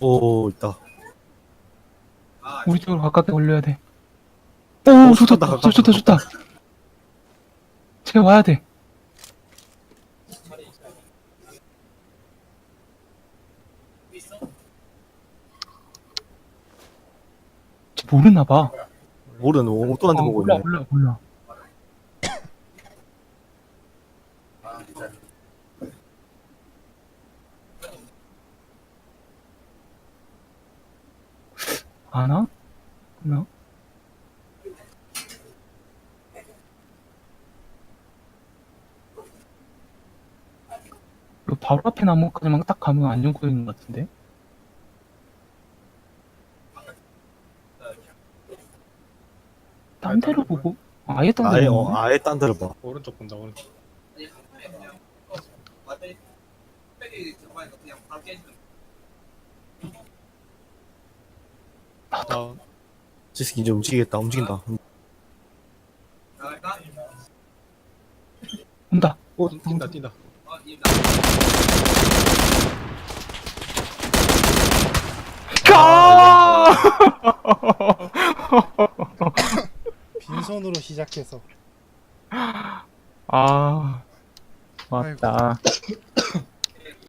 오 있다. 우리 쪽으로 가깝게 걸려야 돼. 오, 좋다, 좋다, 좋다, 좋다, 좋다. 쟤 와야 돼. 쟤 모르나 봐. 모르는 옥도한테 어, 보고 몰라, 있네. 몰라, 몰라. 아나? 나? 그 바로 앞에 나무까지만 딱 가면 안전거리인 것 같은데? 딴 데로 보고? 아예 딴 아예 데로 어 보네? 아예 딴 데로 봐. 오른쪽 본다 오른쪽 나 지스키 이제 움직이겠다. 움직인다. 온다 어, 뛴다 뛴다 가! 빈손으로 시작해서 아, 맞다.